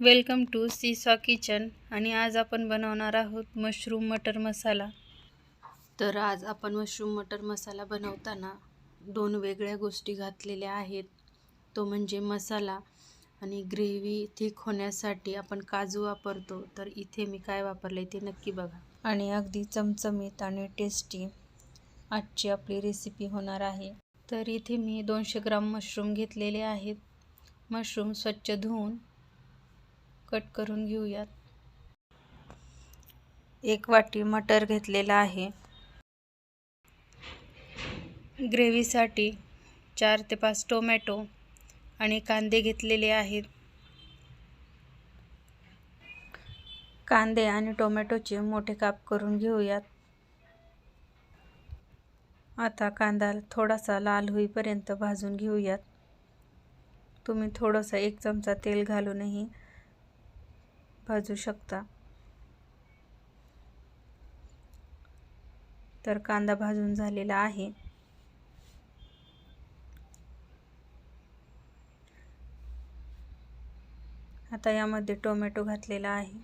Welcome to seesaw kitchen आणि आज आपण बनवणार आहोत मशरूम मटर मसाला. तर आज आपण मशरूम मटर मसाला बनवताना दोन वेगळ्या गोष्टी घातलेल्या आहेत. तो म्हणजे मसाला आणि ग्रेव्ही थिक होण्यासाठी आपण काजू वापरतो. तर इथे मी काय वापरले ते नक्की बघा. आणि अगदी चमचमीत आणि टेस्टी आजची आपली रेसिपी होणार आहे. तर इथे मी दोनशे ग्राम मशरूम घेतलेले आहेत. मशरूम स्वच्छ धुवून कट करून घेऊयात. एक वाटी मटर घेतलेला आहे. ग्रेव्हीसाठी चार ते पाच टोमॅटो आणि कांदे घेतलेले आहेत. कांदे आणि टोमॅटोचे मोठे काप करून घेऊयात. आता कांदा थोडासा लाल होईपर्यंत भाजून घेऊयात. तुम्ही थोडंसं एक चमचा तेल घालूनही भाजू शकता. तर कांदा भाजून झालेला आहे. आता यामध्ये टोमॅटो घातलेला आहे.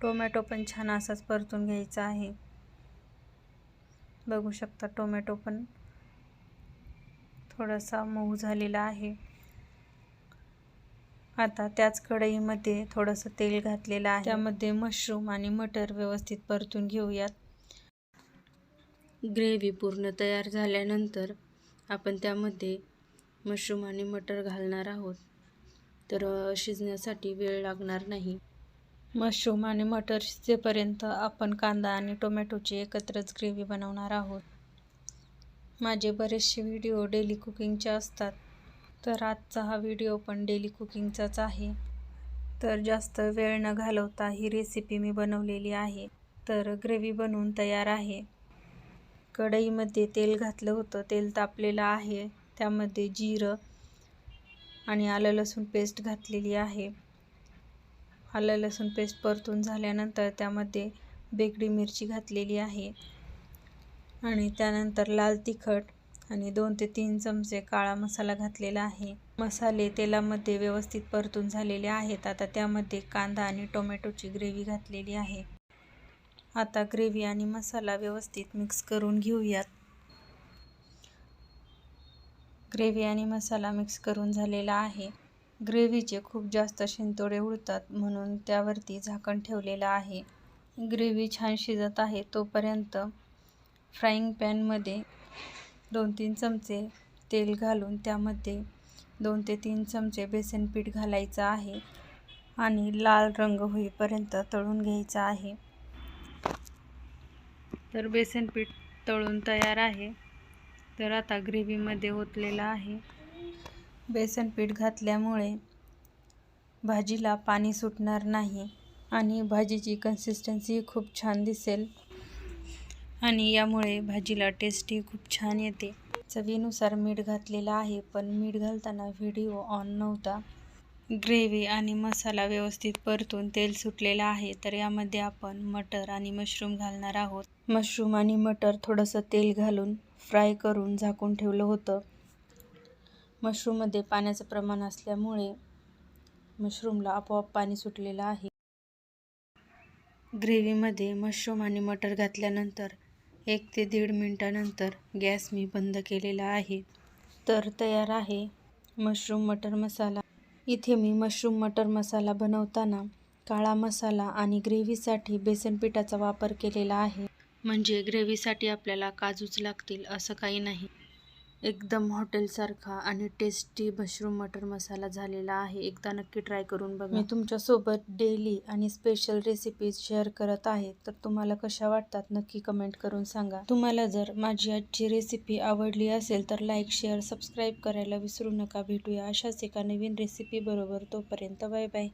टोमॅटो पण छान असाच परतून घ्यायचा आहे. बघू शकता टोमॅटो पण थोडासा मऊ झालेला आहे. आता त्याच कढईमध्ये थोडंसं तेल घातलेलं आहे. त्यामध्ये मशरूम आणि मटर व्यवस्थित परतून घेऊयात. ग्रेव्ही पूर्ण तयार झाल्यानंतर आपण त्यामध्ये मशरूम आणि मटर घालणार आहोत. तर शिजण्यासाठी वेळ लागणार नाही. मशरूम आणि मटर शिजेपर्यंत आपण कांदा आणि टोमॅटोची एकत्रच ग्रेव्ही बनवणार आहोत. माझे बरेचसे व्हिडिओ डेली कुकिंगचे असतात. तर आजचा हा व्हिडिओ पण डेली कुकिंगचाच आहे. तर जास्त वेळ न घालवता ही रेसिपी मी बनवलेली आहे. तर ग्रेव्ही बनवून तयार आहे. कढईमध्ये तेल घातलं होतं. तेल तापलेलं आहे. त्यामध्ये जिरं आणि आलं लसूण पेस्ट घातलेली आहे. आलं लसूण पेस्ट परतून झाल्यानंतर त्यामध्ये बेगडी मिरची घातलेली आहे. आणि त्यानंतर लाल तिखट आणि दोन ते तीन चमचे काळा मसाला घातलेला आहे. मसाले तेलामध्ये व्यवस्थित परतून झालेले आहेत. आता त्यामध्ये कांदा आणि टोमॅटोची ग्रेव्ही घातलेली आहे. आता ग्रेव्ही आणि मसाला व्यवस्थित मिक्स करून घेऊयात. ग्रेव्ही आणि मसाला मिक्स करून झालेला आहे. ग्रेव्हीचे खूप जास्त शिंतोडे उडतात म्हणून त्यावरती झाकण ठेवलेलं आहे. ग्रेव्ही छान शिजत आहे तोपर्यंत फ्राईंग पॅनमध्ये दोन तीन चमचे तेल घालून त्यामध्ये दोन ते तीन चमचे बेसन पीठ घालायचं आहे आणि लाल रंग होईपर्यंत तळून घ्यायचा आहे. तर बेसन पीठ तळून तयार आहे. तर आता ग्रेव्हीमध्ये ओतलेलं आहे. बेसन पीठ घातल्यामुळे भाजीला पाणी सुटणार नाही आणि भाजीची कन्सिस्टन्सी खूप छान दिसेल. आणि यामुळे भाजीला टेस्टही खूप छान येते. चवीनुसार मीठ घातलेलं आहे पण मीठ घालताना व्हिडिओ ऑन नव्हता. ग्रेव्ही आणि मसाला व्यवस्थित परतून तेल सुटलेलं आहे तर यामध्ये आपण मटर आणि मशरूम घालणार आहोत. मशरूम आणि मटर थोडंसं तेल घालून फ्राय करून झाकून ठेवलं होतं. मशरूममध्ये पाण्याचं प्रमाण असल्यामुळे मशरूमला आपोआप पाणी सुटलेलं आहे. ग्रेव्हीमध्ये मशरूम आणि मटर घातल्यानंतर एक ते दीड मिनटानंतर गॅस मी बंद केलेला आहे. तर तयार आहे मशरूम मटर मसाला. इथे मी मशरूम मटर मसाला बनवताना काळा मसाला आणि ग्रेव्हीसाठी बेसन पिठाचा वापर केलेला आहे. म्हणजे ग्रेव्हीसाठी आपल्याला काजूच लागतील असं काही नाही. एकदम हॉटेलसारखा आणि टेस्टी मशरूम मटर मसाला झालेला आहे. एकदा नक्की ट्राय करून बघा. मी तुमच्यासोबत डेली आणि स्पेशल रेसिपीज शेअर करत आहे. तर तुम्हाला कशा वाटतात नक्की कमेंट करून सांगा. तुम्हाला जर माझी आजची रेसिपी आवडली असेल तर लाईक शेअर सबस्क्राईब करायला विसरू नका. भेटूया अशाच एका नवीन रेसिपी बरोबर. तोपर्यंत बाय बाय